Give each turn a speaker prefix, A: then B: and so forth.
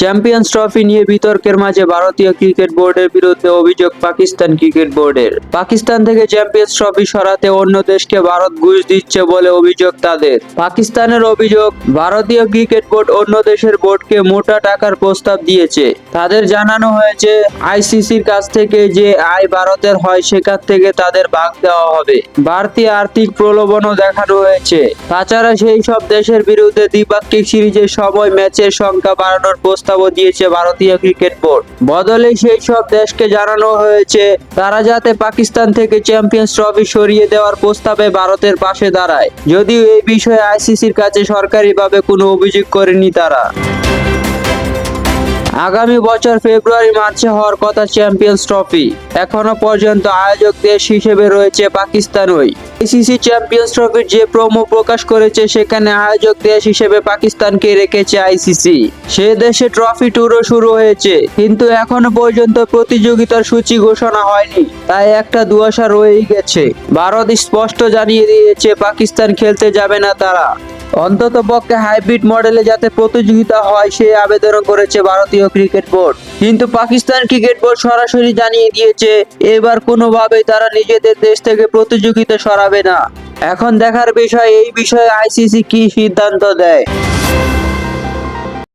A: Champions trophy নিয়ে বিতর্কের মাঝে ভারতীয় ক্রিকেট বোর্ডের বিরুদ্ধে অভিযোগ পাকিস্তান ক্রিকেট বোর্ডের। পাকিস্তান থেকে চ্যাম্পিয়ন্স ট্রফি সরাতে অন্য দেশকে ভারত ঘুষ দিচ্ছে বলে অভিযোগ তাদের। পাকিস্তানের অভিযোগ, ভারতীয় ক্রিকেট বোর্ড অন্য দেশের বোর্ডকে মোটা টাকার প্রস্তাব দিয়েছে। তাদের জানানো হয়েছে, আইসিসির কাছ থেকে যে আয় ভারতের হয় সেখান থেকে তাদের ভাগ দেওয়া হবে। বাড়তি আর্থিক প্রলোভনও দেখানো হয়েছে। তাছাড়া সেই সব দেশের বিরুদ্ধে দ্বিপাক্ষিক সিরিজের সময় ম্যাচের সংখ্যা বাড়ানোর প্রস্তাবও দিয়েছে ভারতীয় ক্রিকেট বোর্ড। বদলে সেই সব দেশকে জানানো হয়েছে, তারা যাতে পাকিস্তান থেকে চ্যাম্পিয়ন্স ট্রফি সরিয়ে দেওয়ার প্রস্তাবে ভারতের পাশে দাঁড়ায়। যদিও এই বিষয়ে আইসিসির কাছে সরকারিভাবে কোনো অভিযোগ করেনি তারা। আগামী বছর ফেব্রুয়ারি মার্চে হওয়ার কথা চ্যাম্পিয়ন্স ট্রফি। এখনও পর্যন্ত আয়োজক দেশ হিসেবে রয়েছে পাকিস্তানই আইসিসি চ্যাম্পিয়ন্স ট্রফির যে প্রোমো প্রকাশ করেছে, সেখানে আয়োজক দেশ হিসেবে পাকিস্তানকে রেখেছে আইসিসি সে দেশে ট্রফি ট্যুরও শুরু হয়েছে, কিন্তু এখনও পর্যন্ত প্রতিযোগিতার সূচি ঘোষণা হয়নি, তাই একটা দুয়াশা রয়েই গেছে। ভারত স্পষ্ট জানিয়ে দিয়েছে, পাকিস্তান খেলতে যাবে না তারা। অন্তত পক্ষে হাইব্রিড মডেলে যাতে প্রতিযোগিতা হয়, সে আবেদন করেছে ভারতীয় ক্রিকেট বোর্ড। কিন্তু পাকিস্তান ক্রিকেট বোর্ড সরাসরি জানিয়ে দিয়েছে, এবার কোনোভাবেই তারা নিজেদের দেশ থেকে প্রতিযোগিতা সরাবে না। এখন দেখার বিষয়, এই বিষয়ে আইসিসি কি সিদ্ধান্ত দেয়?